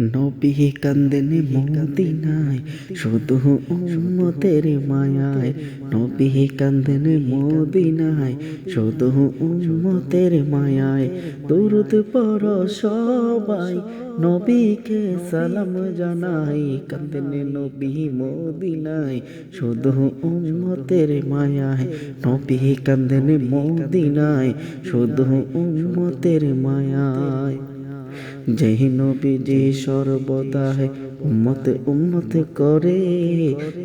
নবী কান্দেন মদিনায়, শুধু উম্মতের মায়ায়। নবী কান্দেন মদিনায়, শুধু উম্মতের মায়ায়। দুরুদ পর সবাই, নবীকে সালাম জানাই। কান্দেন নবী মদিনায়, শুধু উম্মতের মায়ায়। নবী কান্দেন মদিনায়, শুধু উম্মতের মায়ায়। যেই নবীজি সর্বদা উম্মত উম্মত করে,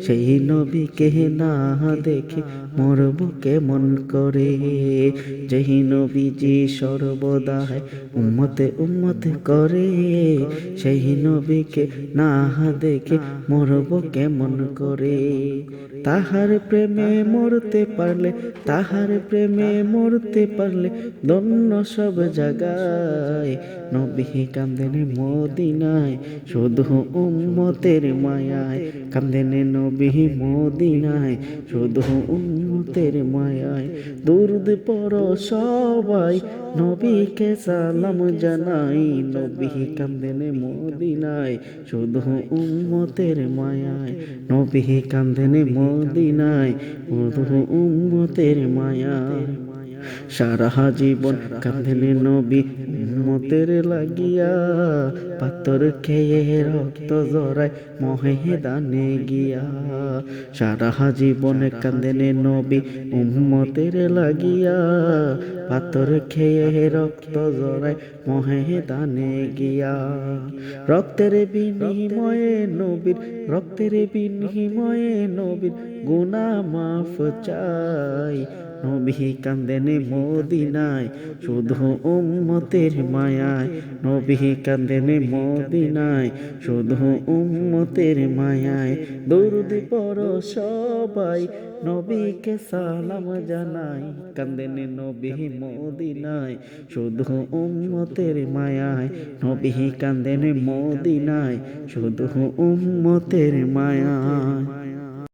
সেই নবীকে না দেখে মরব কেমন করে? যেই নবীজি সর্বদা উম্মত উম্মত করে, সেই নবীকে না দেখে মরব কেমন করে? তাহার প্রেমে মরতে পারলে, তাহার প্রেমে মরতে পারলে দন্য সব জায়গায় নবী কান্দেন মদিনায়, শুধু উম্মতের মায়ায়। কান্দেন নবী মদিনায়, শুধু উম্মতের মায়ায়। দুর্দ পর সবাই, নবীকে সালাম জানাই। নবী কান্দেন মদিনায়, শুধু উম্মতের মায়ায়। নবী কান্দেন মদিনায়, শুধু উম্মতের মায়ায়। সারা জীবন কাঁদেন নবী মতের লাগিয়া পাথর খেয়ে রক্ত জড়ায় মহে দানে গিয়া। সারা জীবন কাঁদেন নবী, উম্মতের লাগিয়া পাথর খেয়ে রক্ত জড়ায় মহে দানে গিয়া। রক্তের বিনিময়ে নবীর, রক্তের বিনিময়ে নবীর গুনা মাফ চাই। নবী কান্দেন মদিনায়। শুধু উম্মতের মায়ায় নবী কান্দেন মদিনায়। শুধু উম্মতের মায়ায় দৌড় পর সবাই। নবীকে সালাম জানাই কান্দেন নবী মদিনায়। শুধু উম্মতের মায়ায় নবী কান্দেন মদিনায়। শুধু উম্মতের মায়ায়